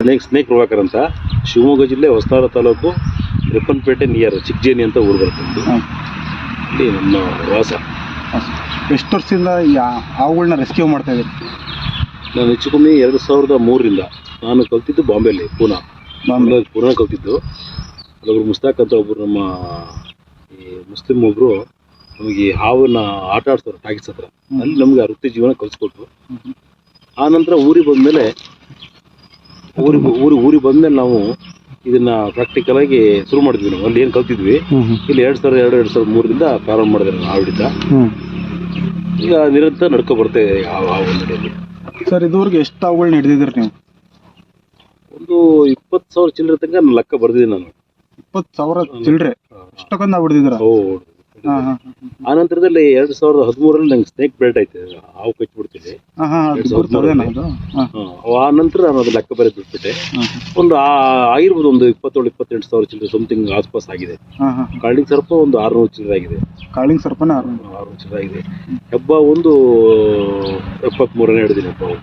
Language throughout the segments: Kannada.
ಸ್ನೇಕ್ ಸ್ನೇಕ್ ಪ್ರಭಾಕರ್ ಅಂತ. ಶಿವಮೊಗ್ಗ ಜಿಲ್ಲೆ ಹೊಸದಾರ ತಾಲೂಕು ರಿಪ್ಪನ್ಪೇಟೆ ನಿಯರ್ ಚಿಕ್ಕಜೇನಿ ಅಂತ ಊರು ಬರ್ತದೆ ಇಲ್ಲಿ ನಮ್ಮ ವಾಸ. ಎಷ್ಟು ವರ್ಷದಿಂದ ಈ ಆ- ರೆಸ್ಕ್ಯೂ ಮಾಡ್ತಾ ಇದ್ದೀರಿ? ನಾನು ಹೆಚ್ಚು ಕಮ್ಮಿ ಎರಡು ಸಾವಿರದ ಮೂರರಿಂದ ನಾನು ಕಲ್ತಿದ್ದು ಬಾಂಬೆಲಿ ಪೂನಾ. ಬಾಂಬೆ. ಪೂನಾ ಪೂನಾ ಕಲ್ತಿದ್ದು. ಅಲ್ಲೊಬ್ರು ಮುಸ್ತಾಕ್ ಅಂತ ಒಬ್ಬರು ನಮ್ಮ ಈ ಮುಸ್ಲಿಂ ಒಬ್ಬರು ನಮಗೆ ಈ ಹಾವನ್ನ ಆಟ ಆಡ್ತಾರೆ ಟಾಕಿಸ್ ಹತ್ರ. ಅಲ್ಲಿ ನಮಗೆ ಆ ವೃತ್ತಿ ಜೀವನ ಕಲಿಸ್ಕೊಟ್ರು. ಆ ನಂತರ ಊರಿಗೆ ಬಂದಮೇಲೆ ಊರಿಗೆ ಊರಿಗೆ ಊರಿಗೆ ಬಂದಮೇಲೆ ನಾವು ಇದನ್ನ ಪ್ರಾಕ್ಟಿಕಲ್ ಆಗಿ ಶುರು ಮಾಡಿದ್ವಿ ನಾವು. ಅಲ್ಲಿ ಏನು ಕಲ್ತಿದ್ವಿ? ಇಲ್ಲಿ ಎರಡು ಸಾವಿರದ ಎರಡು ಎರಡು ಸಾವಿರದ ಮೂರರಿಂದ ಪ್ರಾರಂಭ ಮಾಡಿದ್ರೆ ನಾವು ಆವಿಡಿದ್ದ ಈಗ ನಿರಂತರ ನಡ್ಕೊ ಬರ್ತಾ ಇದೆ ಹಾವು ನಡೆಯಲ್ಲಿ. ಸರ್ ಇದುವರೆಗೆ ಎಷ್ಟು ಹಾವುಗಳ್ನ ಹಿಡಿದಿದ್ದೀರಿ ನೀವು? ಒಂದು ಇಪ್ಪತ್ತು ಸಾವಿರ ಚಿಲ್ಲರೆ ತನಕ ನಾನು ಲೆಕ್ಕ ಬರ್ದಿದ್ದೀನಿ ನಾನು. ಇಪ್ಪತ್ತು ಸಾವಿರ ಚಿಲ್ಲರೆ ಅಷ್ಟಕ್ಕೊಂದು ಹಾವು ಹಿಡಿದಿದ್ದೀರಾ ಓ ಹಾಂ ಹಾಂ ಆ ನಂತರದಲ್ಲಿ ಎರಡು ಸಾವಿರದ ಹದಿಮೂರಲ್ಲಿ ನಂಗೆ ಸ್ನೇಕ್ ಬೆಲ್ಟ್ ಐತೆ ಹಾವು ಕಚ್ಚಿಬಿಡ್ತಿದೆ. ಆ ನಂತರ ನಾನು ಅದು ಲೆಕ್ಕ ಬರೆದು ಬಿಟ್ಬಿಟ್ಟೆ. ಒಂದು ಆಗಿರ್ಬೋದು ಒಂದು ಇಪ್ಪತ್ತೇಳು ಇಪ್ಪತ್ತೆಂಟು ಸಾವಿರ ಚಿಲ್ಲರೆ ಸಮಥಿಂಗ್ ಆಸ್ಪಾಸ್ ಆಗಿದೆ. ಕಾಳಿಂಗ್ ಸರ್ಪ ಒಂದು ಆರುನೂರು ಚಿಲ್ಲರೆ ಆಗಿದೆ. ಕಾಳಿಂಗ್ ಸರ್ಪನ ಆರು ಆರುನೂರು ಚಿಲ್ಲರೆ ಆಗಿದೆ. ಹಬ್ಬ ಒಂದು ಎಪ್ಪತ್ಮೂರನೇ ಹಿಡಿದಿನ ಹಬ್ಬ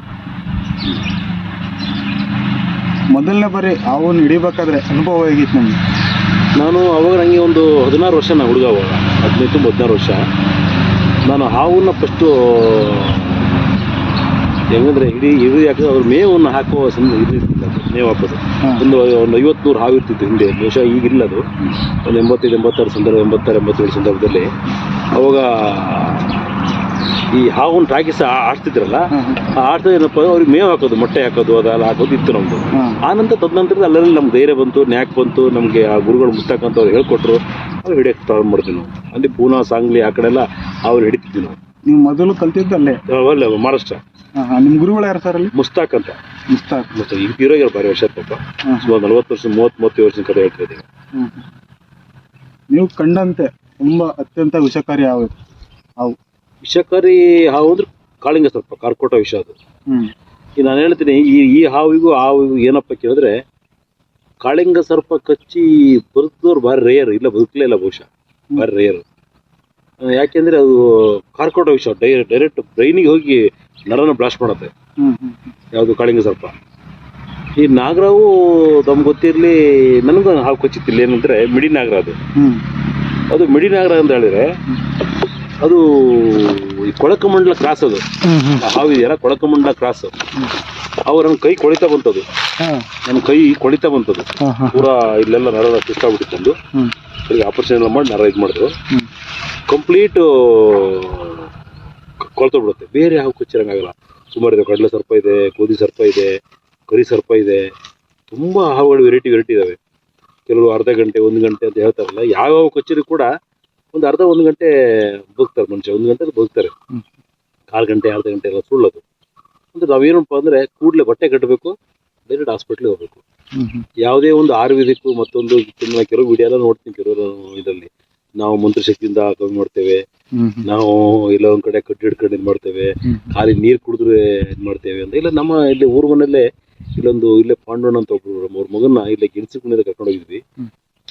ಮೊದಲನೇ ಬಾರಿ ಹಾವನ್ನು ಹಿಡಿಬೇಕಾದ್ರೆ ಅನುಭವ ಹೇಗಿತ್ತು ನಿಮ್ಗೆ? ನಾನು ಅವಾಗ ನನಗೆ ಒಂದು ಹದಿನಾರು ವರ್ಷ ನಾ ಹುಡುಗ ಅವಾಗ. ಹದಿನೈದು ಹದಿನಾರು ವರ್ಷ. ನಾನು ಹಾವನ್ನು ಫಸ್ಟು ಹೆಂಗಂದ್ರೆ ಇಡೀ ಇದು ಯಾಕಂದ್ರೆ ಅವ್ರು ಮೇವನ್ನು ಹಾಕುವ ಸಂದರ್ಭ ಇದು ಅದು, ಮೇವು ಹಾಕೋದು ಒಂದು ಒಂದು ಐವತ್ತು ನೂರು ಹಾವು ಇರ್ತಿತ್ತು ಹಿಂದೆ. ಬಹುಶಃ ಈಗಿಲ್ಲ ಅದು. ಒಂದು ಎಂಬತ್ತೈದು ಎಂಬತ್ತಾರು ಸಂದರ್ಭ ಎಂಬತ್ತಾರು ಎಂಬತ್ತೇಳು ಸಂದರ್ಭದಲ್ಲಿ. ಅವಾಗ ಈ ಹಾವನ್ನು ಟಾಕಿಸ ಆಡ್ತಿದ್ರಲ್ಲ ಆ ಆಡ್ತಾ ಏನಪ್ಪ ಅವ್ರಿಗೆ ಮೇವು ಹಾಕೋದು ಮೊಟ್ಟೆ ಹಾಕೋದು ಅದೆಲ್ಲ ಹಾಕೋದು ಇತ್ತು ನಮ್ಮದು ಆನಂತರ ಆ ನಂತರ ತದನಂತರದ ಅಲ್ಲರಲ್ಲಿ ನಮ್ಗೆ ಧೈರ್ಯ ಬಂತು ನ್ಯಾಕ್ ಬಂತು ನಮಗೆ ಆ ಗುರುಗಳು ಮುಸ್ತಕ್ಕಂತ ಅವ್ರು ಹೇಳ್ಕೊಟ್ರು. ಅವ್ರು ಹಿಡಿಯಕ್ಕೆ ಪ್ರಾರಂಭ ಮಾಡ್ತೀವಿ ನಾವು. ಅಲ್ಲಿ ಪೂನಾ ಸಾಂಗ್ಲಿ ಆ ಕಡೆ ಎಲ್ಲ ಅವ್ರು ಹಿಡಿತಿದ್ವಿ ನಾವು. ನೀವು ಮೊದಲು ಕಲ್ತಿದ್ದಲ್ಲೇ ಅಲ್ಲ? ಮಹಾರಾಷ್ಟ್ರ. ನಿಮ್ಮ ಗುರುಗಳು ಯಾರು ಸರ್ ಅಲ್ಲಿ? ಮುಸ್ತಾಕ್ ಅಂತ. ಮುಸ್ತಾಕ್. ಮುಸ್ತಾಕ್. ಈಗ ತೀರೋಗ್ಯಾರ ಬಾರಿ ವರ್ಷ ಪಾಪ. ಸುಮಾರು ನಲ್ವತ್ತು ವರ್ಷ ಮೂವತ್ತು ಮೂವತ್ತೈದು ವರ್ಷದ ಕಡೆ ಹೇಳ್ತಾ ಇದ್ದೀವಿ. ನೀವು ಕಂಡಂತೆ ತುಂಬಾ ಅತ್ಯಂತ ವಿಷಕಾರಿ ಹಾವು ಇದು. ವಿಷಕಾರಿ ಹಾವು ಅಂದ್ರೆ ಕಾಳಿಂಗ ಸ್ವಲ್ಪ ಕಾರ್ಕೋಟ ವಿಷ ಅದು. ಈಗ ನಾನು ಹೇಳ್ತೀನಿ ಈ ಈ ಹಾವಿಗೂ ಆ ಹಾವಿಗೂ ಏನಪ್ಪ ಕೇಳಿದ್ರೆ ಕಾಳಿಂಗ ಸರ್ಪ ಕಚ್ಚಿ ಬದುಕಿದವ್ರು ಭಾರಿ ರೇಯರ್ ಇಲ್ಲ ಬದುಕಲೇ ಇಲ್ಲ ಬಹುಶಃ. ಭಾರಿ ರೇಯರ್ ಯಾಕೆಂದ್ರೆ ಅದು ಕಾರ್ಕೋಟ ವಿಷ ಡೈ ಡೈರೆಕ್ಟ್ ಬ್ರೈನಿಗೆ ಹೋಗಿ ನರನ ಬ್ಲಾಸ್ಟ್ ಮಾಡುತ್ತೆ. ಯಾವುದು ಕಾಳಿಂಗ ಸರ್ಪ. ಈ ನಾಗರಾವು ನಮ್ಗೆ ಗೊತ್ತಿರಲಿ ನನಗೂ ಹಾವು ಕಚ್ಚಿತ್ತಿಲ್ಲ ಏನಂದ್ರೆ ಮಿಡಿ ನಾಗರ ಅದು. ಅದು ಮಿಡಿ ನಾಗರ ಅಂತ ಹೇಳಿದ್ರೆ ಅದು ಈ ಕೊಳಕಮಂಡಲ ಕ್ರಾಸ್ ಅದು. ಹಾವಿದೆಯಲ್ಲ ಆ ಹಾವು ಇದೆಯಲ್ಲ ಕೊಳಕಮಂಡಲ ಕ್ರಾಸ್. ಅವು ನನ್ನ ಕೈ ಕೊಳಿತಾ ಬಂತದು. ನನ್ನ ಕೈ ಕೊಳಿತಾ ಬಂತದು. ಪೂರ ಇಲ್ಲೆಲ್ಲ ನರ ಕಿತ್ತಾಗ್ಬಿಟ್ಟಿತ್ತು ಹ್ಮ್. ಅದಕ್ಕೆ ಆಪರೇಷನ್ ಎಲ್ಲ ಮಾಡಿ ನರ ಇದು ಮಾಡಿದ್ರು. ಕಂಪ್ಲೀಟ್ ಬಿಡುತ್ತೆ. ಬೇರೆ ಹಾವು ಕಚ್ಚಿರಂಗಾಗಲ್ಲ ಸುಮಾರು ಇದೆ. ಕಡಲೆ ಸರ್ಪ ಇದೆ ಗೋಧಿ ಸರ್ಪ ಇದೆ ಕರಿ ಸರ್ಪ ಇದೆ. ತುಂಬ ಹಾವುಗಳು ವೆರೈಟಿ ವೆರೈಟಿ ಇದಾವೆ. ಕೆಲವರು ಅರ್ಧ ಗಂಟೆ ಒಂದು ಗಂಟೆ ಅಂತ ಹೇಳ್ತಾರಲ್ಲ. ಯಾವ ಯಾವ ಕಚ್ಚಿದ್ರು ಕೂಡ ಒಂದು ಅರ್ಧ ಒಂದು ಗಂಟೆ ಬದುಕ್ತಾರೆ ಮನುಷ್ಯ ಒಂದು ಗಂಟೆ ಬದುಕ್ತಾರೆ. ಕಾಲು ಗಂಟೆ ಅರ್ಧ ಗಂಟೆ ಎಲ್ಲ ಸುಳ್ಳೋದು. ಅಂದ್ರೆ ನಾವೇನಪ್ಪ ಅಂದ್ರೆ ಕೂಡಲೇ ಬಟ್ಟೆ ಕಟ್ಟಬೇಕು ಡೈರೆಕ್ಟ್ ಹಾಸ್ಪಿಟ್ಲಿಗೆ ಹೋಗ್ಬೇಕು. ಯಾವುದೇ ಒಂದು ಆಯುರ್ವೇದಿಕ್ ಮತ್ತೊಂದು ಕೆಲವು ವಿಡಿಯೋ ಎಲ್ಲ ನೋಡ್ತೀನಿ ಕೆಲವರು ಇದರಲ್ಲಿ. ನಾವು ಮಂತ್ರಶಕ್ತಿಯಿಂದ ಕಮ್ಮಿ ಮಾಡ್ತೇವೆ. ನಾವು ಇಲ್ಲ ಒಂದ್ ಕಡೆ ಕಟ್ಟಿ ಹಿಡ್ಕೊಂಡು ಇದು ಮಾಡ್ತೇವೆ. ಖಾಲಿ ನೀರು ಕುಡಿದ್ರೆ ಇದು ಮಾಡ್ತೇವೆ ಅಂತ. ಇಲ್ಲ ನಮ್ಮ ಇಲ್ಲಿ ಊರ್ ಮನೆಯಲ್ಲೇ ಇಲ್ಲೊಂದು ಇಲ್ಲೇ ಪಾಂಡವಣ್ಣ ಅಂತ ಒಬ್ರು ಅವ್ರ ಮಗನ್ನ ಇಲ್ಲೇ ಗಿಣಸಿ ಕುಣಿದ ಕರ್ಕೊಂಡು ಹೋಗಿದ್ವಿ.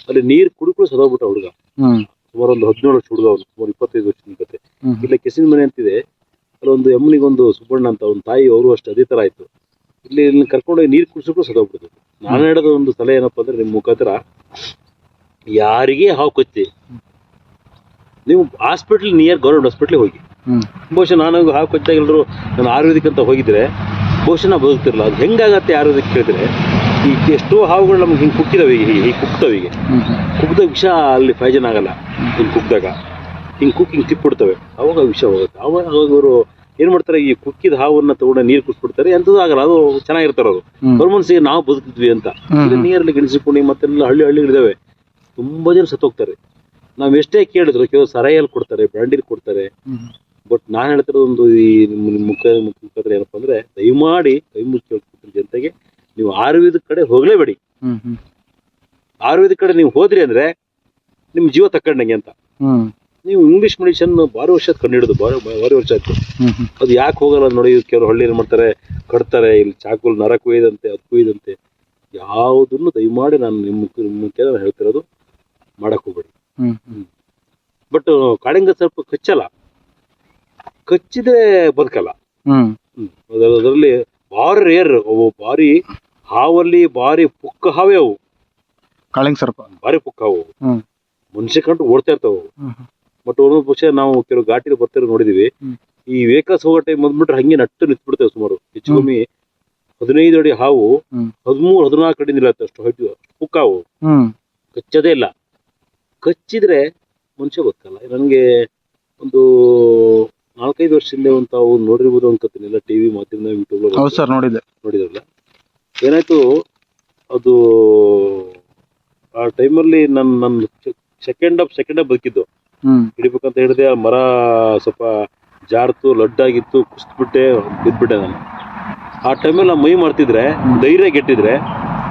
ಅಲ್ಲಿ ನೀರು ಕುಡಿಕೊಂಡು ಸದೋಗ್ಬಿಟ್ಟ ಹುಡುಗ. ಸುಮಾರು ಒಂದು ಹದಿನೇಳು ವರ್ಷ ಹುಡುಗ ಅವನು ಸುಮಾರು ಇಪ್ಪತ್ತೈದು ವರ್ಷದ ಕತೆ. ಇಲ್ಲ ಕೆಸಿನ ಮನೆ ಅಂತಿದೆ ಅಲ್ಲೊಂದು ಎಮ್ಮನಿಗೊಂದು ಸುಬ್ಬಣ್ಣ ಅಂತ ಒಂದು ತಾಯಿ ಅವರು ಅಷ್ಟು ಅದೇ ಥರ ಆಯ್ತು ಇಲ್ಲಿ ಇಲ್ಲಿ ಕರ್ಕೊಂಡೋಗಿ ನೀರು ಕುಡಿಸೋಕ್ಕೂ ಸದೋಗ್ಬಿಡ್ತು ನಾನು ಹೇಳೋದು ಒಂದು ಸಲಹೆ ಏನಪ್ಪ ಅಂದ್ರೆ ನಿಮ್ಮ ಮುಖಾಂತರ ಯಾರಿಗೆ ಹಾವು ಕಚ್ಚಿ ನೀವು ಹಾಸ್ಪಿಟ್ಲ್ ನಿಯರ್ ಗೌರ್ಮೆಂಟ್ ಹಾಸ್ಪಿಟ್ಲಿಗೆ ಹೋಗಿ. ಬಹುಶಃ ನಾನು ಹಾವು ಕಚ್ಚಾಗ ಎಲ್ಲರೂ ನಾನು ಆಯುರ್ವೇದಿಕ್ ಅಂತ ಹೋಗಿದ್ರೆ ಬಹುಶಃ ನಾ ಬದುಕ್ತಿರಲ್ಲ ಅದು ಹೆಂಗಾಗತ್ತೆ ಆಯುರ್ವೇದಿಕ್ ಕೇಳಿದ್ರೆ ಈ ಎಷ್ಟೋ ಹಾವುಗಳು ನಮ್ಗೆ ಹಿಂಗೆ ಕುಕ್ಕಿದಾವೆ ಈಗ ಹೀಗೆ ಕುಕ್ತವೆ ಈಗ. ಕುಗ್ದಾಗ ವಿಷ ಅಲ್ಲಿ ಫೈಜನ್ ಆಗಲ್ಲ ಹಿಂಗೆ ಕುಕ್ಕಿದಾಗ ಹಿಂಗೆ ಕುಕ್ಕಿ ಹಿಂಗೆ ತಿಪ್ಪಿಡ್ತವೆ ಅವಾಗ ವಿಷ ಹೋಗುತ್ತೆ. ಅವಾಗ ಅವರು ಏನು ಮಾಡ್ತಾರೆ ಈ ಕುಕ್ಕಿದ ಹಾವನ್ನ ತಗೊಂಡು ನೀರು ಕುಡಿಸ್ಬಿಡ್ತಾರೆ. ಎಂಥದ್ದು ಆಗಲ್ಲ ಅದು ಚೆನ್ನಾಗಿರ್ತಾರೆ ಅವರು ಅವ್ರ ಮನಸ್ಸಿಗೆ ನಾವು ಬದುಕಿದ್ವಿ ಅಂತ. ನೀರಲ್ಲಿ ಗಿಣಿಸಿಕೊಂಡು ಮತ್ತೆಲ್ಲ ಹಳ್ಳಿ ಹಳ್ಳಿಗಳಿದ್ದಾವೆ. ತುಂಬ ಜನ ಸತ್ತೋಗ್ತಾರೆ. ನಾವು ಎಷ್ಟೇ ಕೇಳಿದ್ರು ಕೆಲವು ಸರಾಯಲ್ಲಿ ಕೊಡ್ತಾರೆ ಬ್ರ್ಯಾಂಡಿಲ್ ಕೊಡ್ತಾರೆ. ಬಟ್ ನಾನು ಹೇಳ್ತಿರೋದು ಒಂದು ಈ ಮುಖ ಮುಖಾಂತರ ಏನಪ್ಪ ಅಂದ್ರೆ ದಯಮಾಡಿ ಕೈ ಮುಚ್ಚಿ ಜನತೆಗೆ. ನೀವು ಆಯುರ್ವೇದ ಕಡೆ ಹೋಗಲೇಬೇಡಿ. ಆಯುರ್ವೇದದ ಕಡೆ ನೀವು ಹೋದ್ರಿ ಅಂದ್ರೆ ನಿಮ್ ಜೀವ ತಕ್ಕಂಡಂಗೆ ಅಂತ. ನೀವು ಇಂಗ್ಲಿಷ್ ಮೆಡಿಷನ್ ಬಾರಿ ವರ್ಷ ಕಂಡು ಹಿಡಿದು ಭಾರಿ ವರ್ಷ ಆಯ್ತು. ಅದು ಯಾಕೆ ಹೋಗಲ್ಲ ನೋಡಿ ಕೆಲವರು ಹಳ್ಳಿ ಏನ್ ಮಾಡ್ತಾರೆ ಕಟ್ತಾರೆ ಇಲ್ಲಿ ಚಾಕುಲ್ ನರ ಕುಯ್ದಂತೆ ಅದು ಕುಯ್ದಂತೆ. ಯಾವುದನ್ನು ದಯಮಾಡಿ ನಾನು ನಿಮ್ಮ ನಿಮ್ಮ ಹೇಳ್ತಿರೋದು ಮಾಡಕ್ ಹೋಗ್ಬೇಡಿ. ಹ್ಮ್ ಹ್ಮ್. ಬಟ್ ಕಾಳಿಂಗ ಸ್ವಲ್ಪ ಕಚ್ಚಲ್ಲ. ಕಚ್ಚಿದ್ರೆ ಬದುಕಲ್ಲ. ಅದರಲ್ಲಿ ಭಾರಿ ರೇರ್ ಭಾರಿ ಹಾವಲ್ಲಿ ಭಾರಿ ಪುಕ್ಕ ಹಾವೇ ಅವು ಕಾಳಿಂಗ್ ಸರ್ಪ. ಭಾರಿ ಪುಕ್ಕ ಅವು ಹ್ಮ್. ಮನುಷ್ಯ ಕಂಡು ಓಡ್ತಾ ಇರ್ತಾವ. ಅವು ಹ್ಮ್ ಹ್ಮ್. ಬಟ್ ಒಂದೊಂದು ಪಕ್ಷ ನಾವು ಕೆಲವು ಘಾಟಿಲಿ ಬರ್ತಿರೋ ನೋಡಿದೀವಿ. ಹ್ಮ್. ಈ ವೆಹಿಕಲ್ಸ್ ಹೋಗೋ ಟೈಮ್ ಬಂದ್ಬಿಟ್ರೆ ಹಂಗೆ ನಟ್ಟು ನಿಂತ್ಬಿಡ್ತೇವೆ ಸುಮಾರು. ಹೆಚ್ಚು ಹ್ಮ್. ಕಮ್ಮಿ ಹದಿನೈದು ಅಡಿ ಹಾವು ಹ್ಮ್. ಹದಿಮೂರು ಹದಿನಾಲ್ಕು ಅಡಿ ನಿಲ್ಲತ್ತೆ ಅಷ್ಟು ಹೈಟ್ ಪುಕ್ಕ ಹಾವು. ಕಚ್ಚದೇ ಕಚ್ಚೋದೇ ಇಲ್ಲ. ಕಚ್ಚಿದ್ರೆ ಮನುಷ್ಯ ಗೊತ್ತಲ್ಲ ನನಗೆ ಒಂದು ನಾಲ್ಕೈದು ವರ್ಷದಿಂದ ಒಂದು ತಾವು ನೋಡಿರ್ಬೋದು ಅನ್ಕೋತೀನಿ. ಎಲ್ಲ ಟಿವಿ ಮಾಧ್ಯಮ ಯೂಟ್ಯೂಬ್ ಹೌದು ಸರ್ ನೋಡಿದ್ದೆ. ನೋಡಿದ್ರಲ್ಲ? ಏನಾಯ್ತು ಅದು ಆ ಟೈಮಲ್ಲಿ ನನ್ನ ನನ್ನ ಸೆಕೆಂಡ್ ಅಪ್ ಸೆಕೆಂಡ್ ಆಫ್ ಬದುಕಿದ್ದು. ಹಿಡಿಬೇಕಂತ ಹೇಳಿದೆ ಆ ಮರ ಸ್ವಲ್ಪ ಜಾರ್ತು ಲಡ್ಡಾಗಿತ್ತು ಕುಸ್ತ್ಬಿಟ್ಟೆ ಬಿದ್ಬಿಟ್ಟೆ ನಾನು. ಆ ಟೈಮಲ್ಲಿ ನಾನು ಮೈ ಮಾಡ್ತಿದ್ರೆ ಧೈರ್ಯ ಗೆಟ್ಟಿದ್ರೆ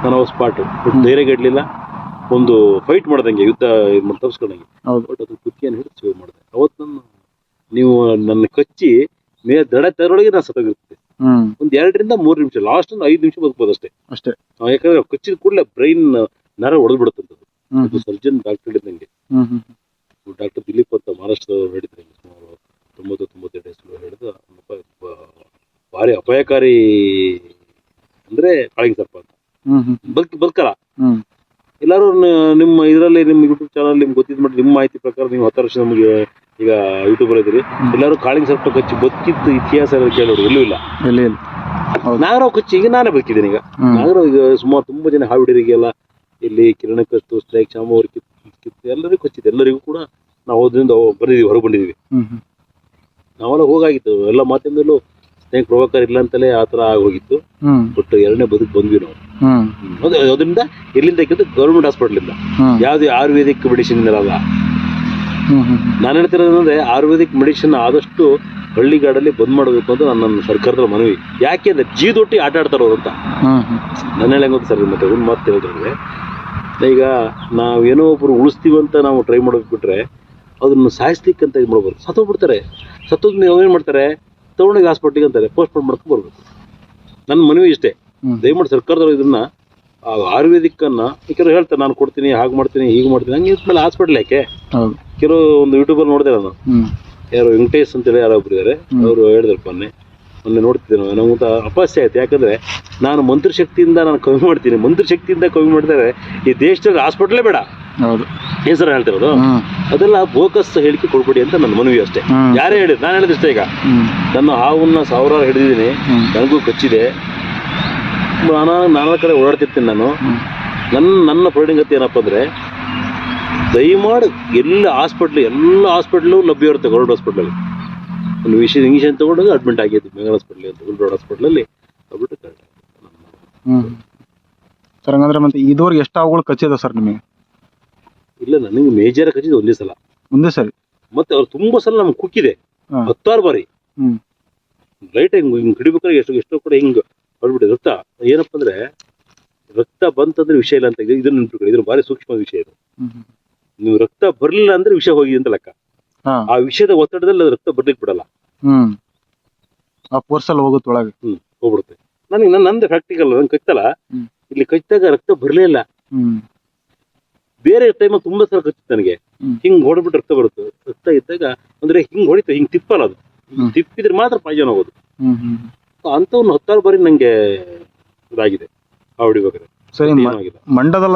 ನಾನು ಅವಾಗ ಸ್ಪಾಟ್ ಬಟ್ ಧೈರ್ಯ ಗೆಡ್ಲಿಲ್ಲ. ಒಂದು ಫೈಟ್ ಮಾಡ್ದಂಗೆ ಯುದ್ಧ ತಪ್ಪಿಸ್ಕೊಂಡಂಗೆ ಬಟ್ ಅದು ಕುತ್ತಿಯನ್ನು ಹಿಡಿದು ಸೇವ್ ಮಾಡಿದೆ. ಅವತ್ತು ನಾನು ನೀವು ನನ್ನ ಕಚ್ಚಿ ಮೇ ದಡ ತರೊಳಗೆ ನಾನು ಸತ್ತೋಗಿರ್ತಿದ್ದೆ ಹ್ಮ್ ಒಂದು ಎರಡರಿಂದ ಮೂರು ನಿಮಿಷ ಲಾಸ್ಟ್ ಒಂದು ಐದು ನಿಮಿಷ ಬದುಕ್ಬೋದು ಅಷ್ಟೇ. ಅಷ್ಟೇ. ಯಾಕಂದ್ರೆ ಕಚ್ಚಿದ ಕೂಡಲೇ ಬ್ರೈನ್ ನರ ಹೊಡೆದು ಬಿಡುತ್ತಂತದ್ದು ಅದು ಸರ್ಜನ್ ಡಾಕ್ಟರ್ ಹೇಳಿದಂಗೆ ಡಾಕ್ಟರ್ ದಿಲೀಪ್ ಅಂತ ಮಹಾರಾಷ್ಟ್ರದವರು ಹೇಳಿದ್ರು ಸುಮಾರು ತೊಂಬತ್ತು ತೊಂಬತ್ತೆರಡು ಹೆಸರು ಹೇಳಿದ ಭಾರಿ ಅಪಾಯಕಾರಿ ಅಂದ್ರೆ ಕಾಳಿಂಗ್ ಸರ್ಪ ಅಂತ. ಬದುಕಲ್ಲ. ಹ್ಮ್. ಎಲ್ಲರೂ ನಿಮ್ಮ ಇದರಲ್ಲಿ ನಿಮ್ಮ ಯೂಟ್ಯೂಬ್ ಚಾನಲ್ ನಿಮ್ಗೆ ಗೊತ್ತಿದ್ ಮಾಡಿ ನಿಮ್ಮ ಮಾಹಿತಿ ಪ್ರಕಾರ ನೀವು ಹತ್ತು ವರ್ಷ ನಮಗೆ ಈಗ ಯೂಟ್ಯೂಬರ್ ಇದ್ದೀರಿ. ಎಲ್ಲರೂ ಕಾಳಿಂಗ್ ಸರ್ಪ ಕಚ್ಚಿ ಬದುಕಿದ್ದು ಇತಿಹಾಸ ಕೇಳೋರು ಎಲ್ಲೂ ಇಲ್ಲ. ಎಲ್ಲಿ. ನಾಗರಾವ್ ಕಚ್ಚಿ ಈಗ ನಾನೇ ಬದುಕಿದ್ದೀನಿ ಈಗ. ನಾಗರಾವ್ ಈಗ ಸುಮಾರು ತುಂಬಾ ಜನ ಹಾವಿಡರಿಗೆಲ್ಲ ಇಲ್ಲಿ ಕಿರಣ ಕತ್ತು ಸ್ಟ್ರೈಕ್ ಶಾಮ ಅವ್ರ ಕಿತ್ತು ಎಲ್ಲರಿಗೂ ಕಚ್ಚಿದೆ. ಎಲ್ಲರಿಗೂ ಕೂಡ ನಾವು ಅದರಿಂದ ಬಂದಿದ್ದೀವಿ ಹೊರಗೆ ಬಂದಿದ್ದೀವಿ ನಾವೆಲ್ಲ ಹೋಗಾಗಿತ್ತು. ಎಲ್ಲ ಮಾತಿಂದಲೂ ಸ್ನೇಹಿತ ಪ್ರಭಾಕರ್ ಇಲ್ಲ ಅಂತಲೇ ಆ ತರ ಆಗೋಗಿತ್ತು. ಬಟ್ ಎರಡನೇ ಬದುಕು ಬಂದ್ವಿ ನಾವು. ಅದರಿಂದ ಎಲ್ಲಿಂದ ಗವರ್ಮೆಂಟ್ ಗೌರ್ಮೆಂಟ್ ಇಂದ ಯಾವುದೇ ಆಯುರ್ವೇದಿಕ್ ಮೆಡಿಸಿನ್ ಇರಲ್ಲ ನಾನು ಹೇಳ್ತಿರೋದಂದ್ರೆ ಆಯುರ್ವೇದಿಕ್ ಮೆಡಿಸಿನ್ ಆದಷ್ಟು ಹಳ್ಳಿಗಾಡಲ್ಲಿ ಬಂದ್ ಮಾಡಬೇಕು ಅಂತ ನನ್ನ ಸರ್ಕಾರದ ಮನವಿ. ಯಾಕೆ ಅಂದ್ರೆ ಜೀದೊಟ್ಟಿ ಆಟ ಆಡ್ತಾರೆ ಅವ್ರು ಅಂತ ನನ್ನ ಹೇಳಂಗ್ ಸರ್ ಮತ್ತೆ ಒಂದು ಮಾತು ಹೇಳಿದ್ರೆ ಈಗ ನಾವೇನೋ ಒಬ್ರು ಉಳಿಸ್ತೀವಿ ಅಂತ ನಾವು ಟ್ರೈ ಮಾಡೋಕೆ ಬಿಟ್ರೆ ಅದನ್ನು ಸಾಯಿಸ್ಲಿಕ್ಕೆ ಅಂತ ಇದು ಮಾಡ್ಬೋದು. ಸತ್ತೋಗ್ಬಿಡ್ತಾರೆ. ಸತ್ತೋದ್ ನೀವು ಏನು ಮಾಡ್ತಾರೆ? ತಗೊಂಡೋಗಿ ಹಾಸ್ಪಿಟ್ಲಿಗೆ ಅಂತಾರೆ. ಪೋಸ್ಟ್ಮಾರ್ಟ್ ಮಾಡ್ಕೊಂಡು ಬರ್ಬೇಕು. ನನ್ನ ಮನವಿ ಇಷ್ಟೇ. ದಯಮಾಡಿ ಸರ್ಕಾರದವ್ರು ಇದನ್ನ ಆ ಆಯುರ್ವೇದಿಕ್ ಅನ್ನ ಕೆಲವರು ಹೇಳ್ತಾರೆ ನಾನು ಕೊಡ್ತೀನಿ ಹಾಗೆ ಮಾಡ್ತೀನಿ ಹೀಗೆ ಮಾಡ್ತೀನಿ ಹಂಗೆ ಇದ್ಮೇಲೆ ಹಾಸ್ಪಿಟ್ಲ್ ಯಾಕೆ? ಕೆಲವು ಒಂದು ಯೂಟ್ಯೂಬಲ್ಲಿ ನೋಡಿದೆ ನಾನು. ಯಾರು ವೆಂಕಟೇಶ್ ಅಂತೇಳಿ ಯಾರೋ ಒಬ್ರು ಇದ್ದಾರೆ. ಅವರು ಹೇಳಿದ್ರು ಮೊನ್ನೆ. ಮೊನ್ನೆ ನೋಡ್ತಿದ್ದೆ ನಾವು ನಮ್ಗೆ ಅಪಾಸ್ಯ ಆಯ್ತು. ಯಾಕಂದ್ರೆ ನಾನು ಮಂತ್ರಶಕ್ತಿಯಿಂದ ನಾನು ಕಮ್ಮಿ ಮಾಡ್ತೀನಿ. ಮಂತ್ರಶಕ್ತಿಯಿಂದ ಕಮ್ಮಿ ಮಾಡಿದರೆ ಈ ದೇಶದಲ್ಲಿ ಹಾಸ್ಪಿಟ್ಲೇ ಬೇಡ. ಹೌದು. ಏನ್ ಸರ್ ಹೇಳ್ತಿರೋದು? ಅದೆಲ್ಲ ಬೋಕಸ್ ಹೇಳಿಕೆ ಕೊಡ್ಬೇಡಿ ಅಂತ ನನ್ನ ಮನವಿ ಅಷ್ಟೇ. ಯಾರೇ ಹೇಳಿದ್ರು ನಾನು ಹೇಳಿದಷ್ಟೇ ಈಗ. ನನ್ನ ಹಾವನ್ನ ಸಾವಿರಾರು ಹಿಡಿದಿದ್ದೀನಿ. ನನಗೂ ಕಚ್ಚಿದೆ. ನಾನು ನಾಲ್ಕು ಕಡೆ ಓಡಾಡ್ತಿರ್ತೀನಿ ನಾನು. ನನ್ನ ನನ್ನ ಪರಿಣಿಗತಿ ಏನಪ್ಪ ಅಂದರೆ ದಯಮಾಡಿ ಎಲ್ಲ ಹಾಸ್ಪಿಟ್ಲು ಎಲ್ಲ ಹಾಸ್ಪಿಟ್ಲು ಲಭ್ಯ ಇರುತ್ತೆ ಗೌರ್ಮೆಂಟ್ ಹಾಸ್ಪಿಟ್ಲಲ್ಲಿ ಒಂದು ವಿಷಯ ಇಂಜೆಕ್ಷನ್ ತೊಗೊಂಡಾಗ ಅಡ್ಮಿಟ್ ಆಗಿದ್ದು ಬೆಂಗಳೂರು ಹಾಸ್ಪಿಟ್ಲ್ ಅಂತ ಗುಲ್ಬರ್ಗ ಹಾಸ್ಪಿಟ್ಲಲ್ಲಿ ಆಗ್ಬಿಟ್ಟು ಕರೆಕ್ಟ್ ಸರ್ ಹಂಗಂದ್ರೆ ಮತ್ತೆ ಇದುವರೆಗೆ ಎಷ್ಟು ಹಾವುಗಳು ಕಚ್ಚಿದೆ ಸರ್ ನಿಮಗೆ? ಇಲ್ಲ ನನಗೆ ಮೇಜರ್ ಕಚ್ಚಿದ್ದು ಒಂದೇ ಸಲ. ಒಂದೇ ಸರಿ? ಮತ್ತೆ ಅವ್ರು ತುಂಬ ಸಲ ನಮ್ಗೆ ಕುಕ್ಕಿದೆ. ಹತ್ತಾರು ಬಾರಿ. ಲೈಟ್ ಹಿಂಗೆ ಹಿಂಗೆ ಹಿಡಿಬೇಕಾದ್ರೆ ಎಷ್ಟು ಎಷ್ಟೋ ಕಡೆ ಹಿಂಗೆ ಹೊಡ್ಬಿಟ್ಟಿದೆ ರಕ್ತ ಏನಪ್ಪ ಅಂದ್ರೆ ರಕ್ತ ಬಂತಂದ್ರೆ ವಿಷಯ ಇಲ್ಲ ಅಂತ ಇದೆ ನೆನ್ಪಿಟ್ಕೊಳ್ಳಿ. ಇದ್ರ ಭಾರಿ ಸೂಕ್ಷ್ಮ ವಿಷಯ ಇದು. ನೀವು ರಕ್ತ ಬರಲಿಲ್ಲ ಅಂದ್ರೆ ವಿಷ ಹೋಗಿದೆ ಅಂತ ಲೆಕ್ಕ. ಹಾ. ಆ ವಿಷಯದ ಒತ್ತಡದಲ್ಲಿ ಅದು ರಕ್ತ ಬರ್ಲಿಕ್ಕೆ ಬಿಡಲ್ಲ. ಹ್ಮ್. ಆ ಪೋರ್ಸಲ್ ಹೋಗುತ್ತೆ ಒಳಗೆ. ಹ್ಮ್ ಹೋಗ್ಬಿಡುತ್ತೆ. ನನಗೆ ನನ್ನ ನಂದು ಪ್ರಾಕ್ಟಿಕಲ್ ನಂಗೆ ಕಚ್ಚಲ್ಲ ಹ್ಮ್. ಇಲ್ಲಿ ಕಚ್ಚಿದಾಗ ರಕ್ತ ಬರಲೇ ಇಲ್ಲ. ಹ್ಮ್. ಬೇರೆ ಟೈಮ್ ತುಂಬಾ ಸಲ ಕಚ್ಚಿತ್ತು ನನಗೆ. ಹ್ಮ್. ಹಿಂಗ್ ಹೊಡೆದ್ಬಿಟ್ಟು ರಕ್ತ ಬರುತ್ತೆ. ರಕ್ತ ಇದ್ದಾಗ ಅಂದ್ರೆ ಹಿಂಗ್ ಹೊಡಿತು ಹಿಂಗ್ ತಿಪ್ಪಲ್ಲ ಅದು. ಹ್ಮ್. ತಿಪ್ಪಿದ್ರೆ ಮಾತ್ರ ಪಾಯ್ಜನ್ ಹೋಗೋದು. ಹ್ಮ್ ಹ್ಮ್ ಅಂಥವ್ನು ಹತ್ತಾರು ಬಾರಿ ನಂಗೆ ಇದಾಗಿದೆ. ಆ ಹೊಡಿಬೇಕಾದ್ರೆ ಸರಿ ಮ- ಏನೂ ಆಗಿಲ್ಲ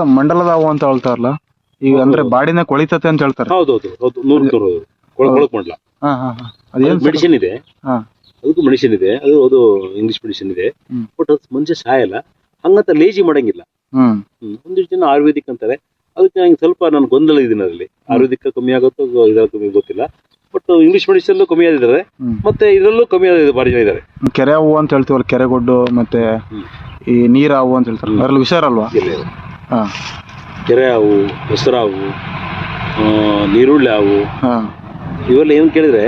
ಮಂಡಲದ ಅಂತ ಹೇಳ್ತಾರಲ್ಲ? ಈಗ ಅಂದ್ರೆ ಬಾಡಿನ ಕೊಳಿತತೆ ಅಂತ ಹೇಳ್ತಾರೆ. ಹೌದೌದು ಹೌದು ನೂರು ನೂರು ಹೌದು ಕೊಳ- ಕೊಳಕ್ ಮಾಡ್ಲ. ಹಾ ಹಾ ಹಾ. ಅದೇನ್ ಮೆಡಿಸಿನ್ ಇದೆ. ಹಾ. ಅದಕ್ಕೂ ಮೆಡಿಸಿನ್ ಇದೆ. ಅದು ಅದು ಇಂಗ್ಲಿಷ್ ಮೆಡಿಸಿನ್ ಇದೆ. ಬಟ್ ಅದು ಮನುಷ್ಯ ಸಾಯಲ್ಲ. ಹಂಗಂತ ಲೇಜಿ ಮಾಡಂಗಿಲ್ಲ. ಒಂದಿಷ್ಟು ಜನ ಆಯುರ್ವೇದಿಕ್ ಅಂತಾರೆ. ಅದಕ್ಕೆ ನಂಗೆ ಸ್ವಲ್ಪ ನಾನು ಗೊಂದಲ ಇದ್ದೀನಿ ಅದರಲ್ಲಿ. ಆಯುರ್ವೇದಿಕ್ ಕಮ್ಮಿ ಆಗುತ್ತೋ ಇದರ ಕಮ್ಮಿ ಗೊತ್ತಿಲ್ಲ. ಬಟ್ ಇಂಗ್ಲಿಷ್ ಮೆಡಿಸಿನ್ ಕಮ್ಮಿ ಆಗಿದ್ದಾರೆ ಮತ್ತೆ ಇದರಲ್ಲೂ ಕಮ್ಮಿ ಆಗಿದೆ ಭಾರಿ ಜನ ಇದ್ದಾರೆ. ಕೆರೆ ಹೂವು ಅಂತ ಹೇಳ್ತೀವಲ್ಲ ಕೆರೆಗೊಡ್ಡು ಮತ್ತೆ ಈ ನೀರ ಹೂವು ಅಂತ ಹೇಳ್ತಾರೆ. ಅದ್ರಲ್ಲಿ ಹುಷಾರಲ್ವಾ. ಹಾ. ಕೆರೆ ಹಾವು ಹೆಸರಾವು ನೀರುಳ್ಳಿ ಹಾವು ಹಾ. ಇವೆಲ್ಲ ಏನು ಕೇಳಿದ್ರೆ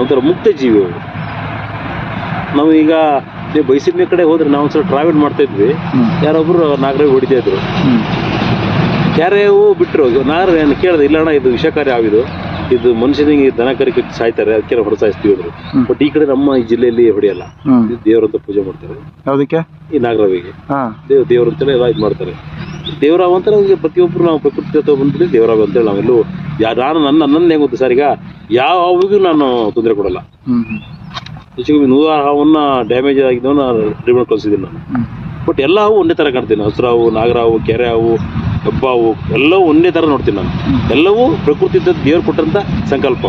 ಒಂಥರ ಮುಕ್ತ ಜೀವಿ ಅವು ನಾವು ಈಗ ನೀವು ಬೈಸಿನ ಕಡೆ ಹೋದ್ರೆ ನಾವು ಒಂದ್ಸಲ ಟ್ರಾವೆಲ್ ಮಾಡ್ತಾ ಇದ್ವಿ. ಯಾರೊಬ್ರು ನಾಗರೇ ಹೊಡಿತಾ ಇದ್ರು. ಕೆರೆ ಯಾರ್ಯಾವು ಬಿಟ್ಟರು ನಾಗರ ಏನು ಕೇಳಿದೆ ಇಲ್ಲ ಅಣ್ಣ ಇದು ವಿಷಕಾರಿ ಹಾವಿದು ಇದು ಮನುಷ್ಯನಿಗೆ ದನ ಕರಿಕೆ ಸಾಯ್ತಾರೆ ಅದಕ್ಕೆ ಹೊರಸಾಯಿಸ್ತೀವಿ ಅಂದ್ರು. ಬಟ್ ಈ ಕಡೆ ನಮ್ಮ ಈ ಜಿಲ್ಲೆಯಲ್ಲಿ ಹೊಡೆಯಲ್ಲ ದೇವರಂತ ಪೂಜೆ ಮಾಡ್ತಾರೆ. ಯಾವ್ದಕ್ಕೆ? ಈ ನಾಗರವಿಗೆ. ದೇವ್ ದೇವ್ರ ಅಂತೇಳಿ ಎಲ್ಲ ಇದು ಮಾಡ್ತಾರೆ. ದೇವರಾವ ಅಂತ ನಮಗೆ ಪ್ರತಿಯೊಬ್ಬರು ನಾವು ಪ್ರಕೃತಿ ಜೊತೆ ಬಂದ್ಬಿಟ್ಟು ದೇವರಾವ್ ಅಂತೇಳಿ ನಾವೆಲ್ಲೂ ಯಾ ನಾನು ನನ್ನ ನನ್ನ ಹೆಂಗ್ ಗೊತ್ತು ಸರ್ ಈಗ ಯಾವ ಹಾವಿಗೂ ನಾನು ತೊಂದರೆ ಕೊಡಲ್ಲ. ಹೆಚ್ಚಿಗೆ ನೂರಾರು ಹಾವನ್ನ ಡ್ಯಾಮೇಜ್ ಆಗಿದ್ದವನ್ನ ರಿಮೋಟ್ ಕಳಿಸಿದ್ದೀನಿ ನಾನು. ಬಟ್ ಎಲ್ಲ ಹಾವು ಒಂದೇ ಥರ ಕಾಣ್ತೀನಿ ಹಸಿರು ಹಾವು ನಾಗರ ಹಾವು ಕೆರೆ ಹಾವು ಹೆಬ್ಬ ಹಾವು ಎಲ್ಲವೂ ಒಂದೇ ಥರ ನೋಡ್ತೀನಿ ನಾನು. ಎಲ್ಲವೂ ಪ್ರಕೃತಿಯಿಂದ ದೇವ್ರು ಕೊಟ್ಟಂಥ ಸಂಕಲ್ಪ